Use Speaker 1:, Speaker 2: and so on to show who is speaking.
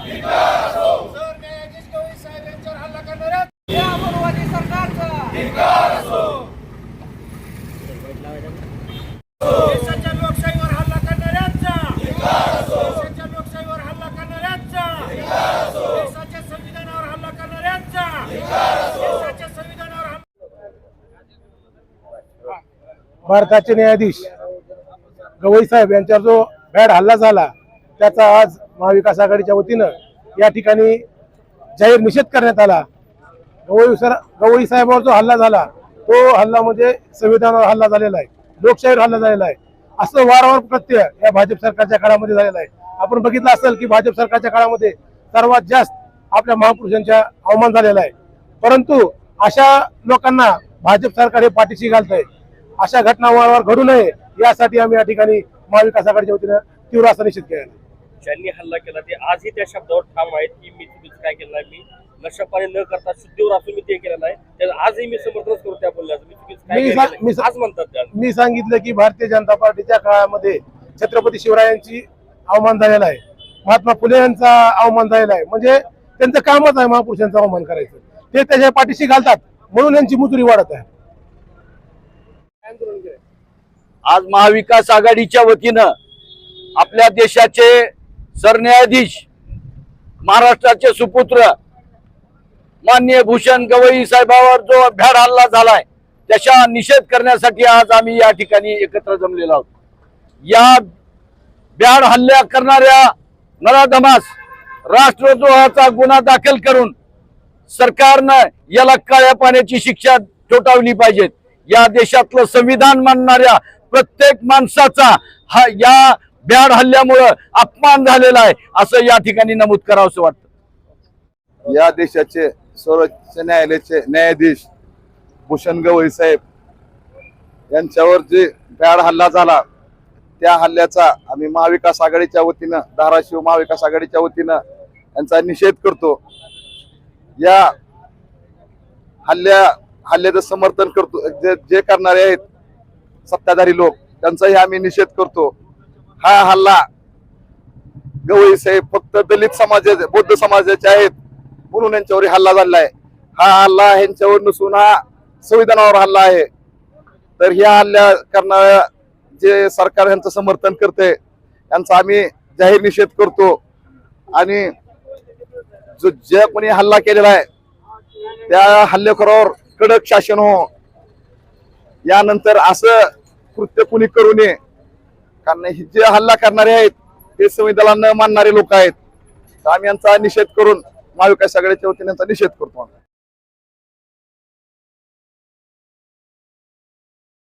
Speaker 1: करणाऱ्यांचा गवई साहेब यांच्यावर हल्ला करणाऱ्या या सरकारचा देशाच्या लोकशाहीवर हल्ला करणाऱ्यांचा देशाच्या लोकशाहीवर हल्ला करणाऱ्यांचा देशाच्या संविधानावर हल्ला करणाऱ्यांचा देशाच्या संविधानावर हल्ला
Speaker 2: भारताचे न्यायाधीश गवई साहेब यांच्यावर जो बॅड हल्ला झाला त्याचा आज महाविकास आघाडीच्या वतीनं या ठिकाणी जाहीर निषेध करण्यात आला. गवई सर गवई साहेबावर जो हल्ला झाला तो हल्ला म्हणजे संविधानावर हल्ला झालेला आहे. लोकशाहीवर हल्ला झालेला आहे. असं वारंवार प्रत्यय या भाजप सरकारच्या काळामध्ये झालेला आहे. आपण बघितलं असेल की भाजप सरकारच्या काळामध्ये सर्वात जास्त आपल्या महापुरुषांच्या अवमान झालेला आहे. परंतु अशा लोकांना भाजप सरकार हे पाठीशी घालत आहे अशा घटना वारंवार घडू नये यासाठी आम्ही या ठिकाणी महाविकास आघाडीच्या वतीनं तीव्र असा निषेध केला आहे.
Speaker 3: ज्यांनी हल्ला केला ते आजही त्या शब्दावर ठाम आहेत की मी चुकीचं काय केलं नाही मी नशापाणी न करता शुद्धीवर असून मी ते केलं नाही त्याचं आजही मी समर्थनच करू त्या बोलण्याचं. मी चुकीचं काय
Speaker 2: मी
Speaker 3: केलं
Speaker 2: सा- मी
Speaker 3: नाही.
Speaker 2: सा-
Speaker 3: आज म्हणतात त्या.
Speaker 2: मी सांगितलं की भारतीय जनता पार्टीच्या काळामध्ये छत्रपती शिवरायांची अवमान झालेला आहे. महात्मा फुले यांचा अवमान झालेला आहे. म्हणजे त्यांचं कामच आहे महापुरुषांचा अवमान करायचं. ते त्याच्या पाठीशी घालतात. म्हणून यांची मुजुरी वाढत आहे.
Speaker 4: आज महाविकास आघाडीच्या वतीनं आपल्या देशाचे सरन्यायाधीश महाराष्ट्राचे सुपुत्र माननीय भूषण गवई साहेबावर जो भ्याड हल्ला झालाय त्याचा निषेध करण्यासाठी आज आम्ही या ठिकाणी एकत्र जमलेलो आहोत. या भ्याड हल्ल्या करणाऱ्या नराधमास राष्ट्रद्रोहाचा गुन्हा दाखल करून सरकारनं याला काळ्या पाण्याची शिक्षा ठोठावली पाहिजेत या देशातलं संविधान मानणाऱ्या प्रत्येक माणसाचा हा या ब्याड हल्ल्यामुळं अपमान झालेला आहे असं या ठिकाणी नमूद करावंसं वाटतं.
Speaker 5: या देशाचे सर्वोच्च न्यायालयाचे न्यायाधीश भूषण गवई साहेब यांच्यावर जे ब्याड हल्ला झाला त्या हल्ल्याचा आम्ही महाविकास आघाडीच्या वतीनं धाराशिव महाविकास आघाडीच्या वतीनं यांचा निषेध करतो. या हल्ल्या हल्ल्याचं समर्थन करतो जे जे करणारे आहेत सत्ताधारी लोक त्यांचाही आम्ही निषेध करतो. हा हल्ला गवई साहेब फक्त दलित समाजाचे बौद्ध समाजाचे आहेत म्हणून यांच्यावर हल्ला झालेला आहे. हा हल्ला यांच्यावर नसून हा संविधानावर हल्ला आहे. तर ह्या हल्ल्या करणाऱ्या जे सरकार यांचं समर्थन करते यांचा आम्ही जाहीर निषेध करतो. आणि जो जे कोणी हल्ला केलेला आहे त्या हल्लेखोरावर कडक शासन हो. यानंतर असं कृत्य कुणी करू नये कारण जे हल्ला करणारे आहेत ते संविधाला न मानणारे लोक आहेत. तर आम्ही यांचा निषेध करून महाविकास आघाडीच्या वतीने यांचा निषेध करतो